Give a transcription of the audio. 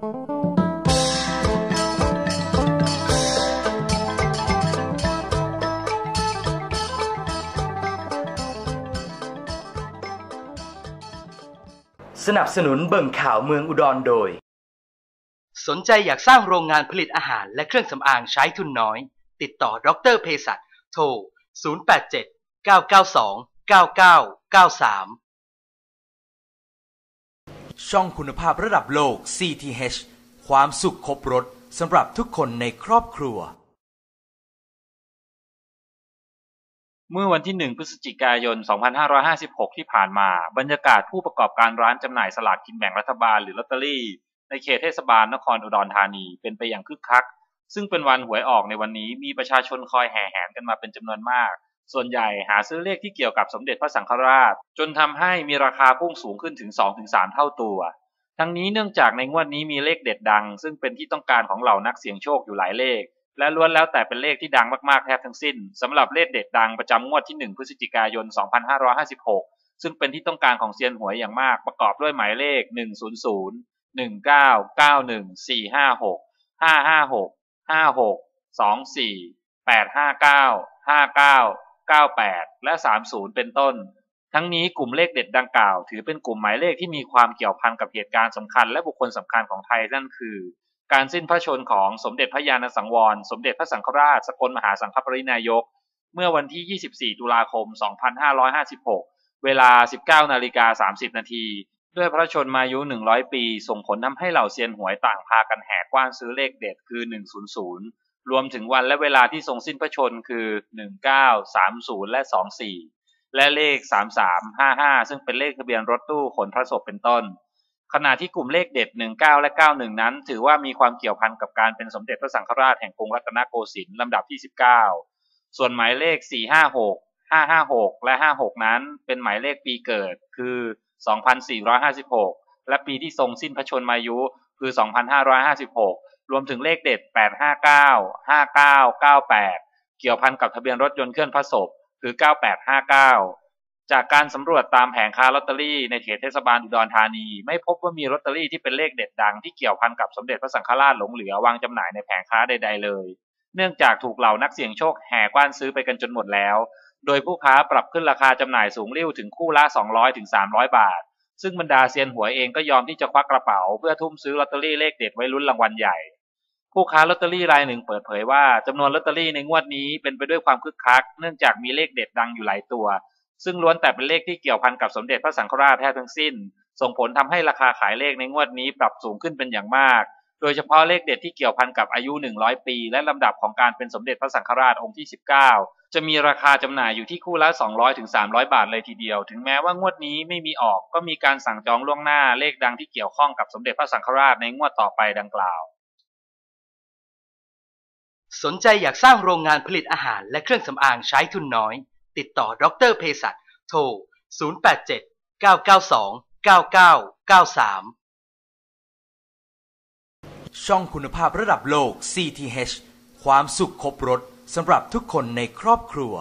สนับสนุนเบิ่งข่าวเมืองอุดรโดย สนใจอยากสร้างโรงงานผลิตอาหารและเครื่องสำอางใช้ทุนน้อย ติดต่อดรเภสัชโทร 087 992 9993 ช่องคุณภาพระดับโลก CTH ความสุขครบรถสำหรับทุกคนในครอบครัว เมื่อวันที่ 1 พฤศจิกายน 2556 ที่ผ่านมา บรรยากาศผู้ประกอบการร้านจำหน่ายสลากกินแบ่งรัฐบาลหรือลอตเตอรี่ ในเขตเทศบาลนครอุดรธานีเป็นไปอย่างคึกคัก ซึ่งเป็นวันหวยออกในวันนี้มีประชาชนคอยแห่แหนกันมาเป็นจำนวนมาก ส่วนใหญ่หาซื้อเลขที่เกี่ยวกับสมเด็จพระสังฆราช จนทำให้มีราคาพุ่งสูงขึ้นถึง 2-3 เท่าตัว ทั้งนี้เนื่องจากในงวดนี้มีเลขเด็ดดัง ซึ่งเป็นที่ต้องการของเหล่านักเสี่ยงโชคอยู่หลายเลข และล้วนแล้วแต่เป็นเลขที่ดังมากๆแทบทั้งสิ้นสำหรับเลขเด็ดดังประจำงวดที่ 1 พฤศจิกายน 2556 ซึ่งเป็นที่ต้องการของเซียนหวยอย่างมากประกอบด้วยหมายเลข 100 19 91 456 556 56 24 859 59 98 และ 30 เป็นต้น ทั้งนี้กลุ่มเลขเด็ดดังกล่าว ถือเป็นกลุ่มหมายเลขที่มีความเกี่ยวพันกับเหตุการณ์สำคัญและบุคคลสำคัญของไทยนั่นคือ การสิ้นพระชนม์ของสมเด็จพระญาณสังวร สมเด็จพระสังฆราชสกลมหาสังฆปรินายก เมื่อวันที่ 24 ตุลาคม 2556 เวลา 19นาฬิกา30 นาทีด้วยพระชนมายุ 100 ปี ส่งผลทำให้เหล่าเซียนหวยต่างพากันแห่กว้านซื้อเลขเด็ดคือ 100 รวมถึงวันและเวลาที่ทรงสิ้นพระชนคือ 19 30 และ 24 และเลข 3355 ซึ่งเป็นเลขทะเบียนรถตู้ขนพระศพเป็นต้น ขณะที่กลุ่มเลขเด็ด 19 และ 91 นั้น ถือว่ามีความเกี่ยวพันกับการเป็นสมเด็จพระสังฆราชแห่งกรุงรัตนโกสินทร์ลำดับที่ 19 ส่วนหมายเลข 456 556 และ 56 นั้น เป็นหมายเลขปีเกิดคือ 2456 และปีที่ทรงสิ้นพระชนมายุคือ 2556 รวมถึงเลขเด็ด 859 59 98 เกี่ยวพันกับทะเบียนรถยนต์เคลื่อนพระศพคือ 9859 จากการสำรวจตามแผงค้าลอตเตอรี่ในเขตเทศบาลอุดรธานี ไม่พบว่ามีลอตเตอรี่ที่เป็นเลขเด็ดดังที่เกี่ยวพันกับสมเด็จพระสังฆราชหลงเหลือวางจำหน่ายในแผงค้าใด ๆ เลย เนื่องจากถูกเหล่านักเสี่ยงโชคแห่กว้านซื้อไปกันจนหมดแล้ว โดยผู้ค้าปรับขึ้นราคาจำหน่ายสูงริ่วถึงคู่ละ 200ถึง300 บาทซึ่งบรรดาเซียนหวยเองก็ยอมที่จะควักกระเป๋า เพื่อทุ่มซื้อลอตเตอรี่เลขเด็ดไว้ลุ้นรางวัลใหญ่ ผู้ค้าลอตเตอรี่รายหนึ่งเปิดเผยว่าจำนวนลอตเตอรี่ในงวดนี้เป็นไปด้วยความคึกคัก เนื่องจากมีเลขเด็ดดังอยู่หลายตัว ซึ่งล้วนแต่เป็นเลขที่เกี่ยวพันกับสมเด็จพระสังฆราชแท้ทั้งสิ้น ส่งผลทำให้ราคาขายเลขในงวดนี้ปรับสูงขึ้นเป็นอย่างมาก โดยเฉพาะเลขเด็ดที่เกี่ยวพันกับอายุ 100 ปี และลำดับของการเป็นสมเด็จพระสังฆราชองค์ที่ 19 จะมีราคาจำหน่ายอยู่ที่คู่ละ 200ถึง300 บาทเลยทีเดียว ถึงแม้ว่างวดนี้ไม่มีออกก็มีการสั่งจองล่วงหน้าเลขดังที่เกี่ยวข้องกับสมเด็จพระสังฆราชในงวดต่อไปดังกล่าว สนใจอยากสร้างโรงงานผลิตอาหารและเครื่องสำอางใช้ทุนน้อย ติดต่อดรเภสัชโทร 087 992 9993 ช่องคุณภาพระดับโลก CTH ความสุขครบรถสำหรับทุกคนในครอบครัว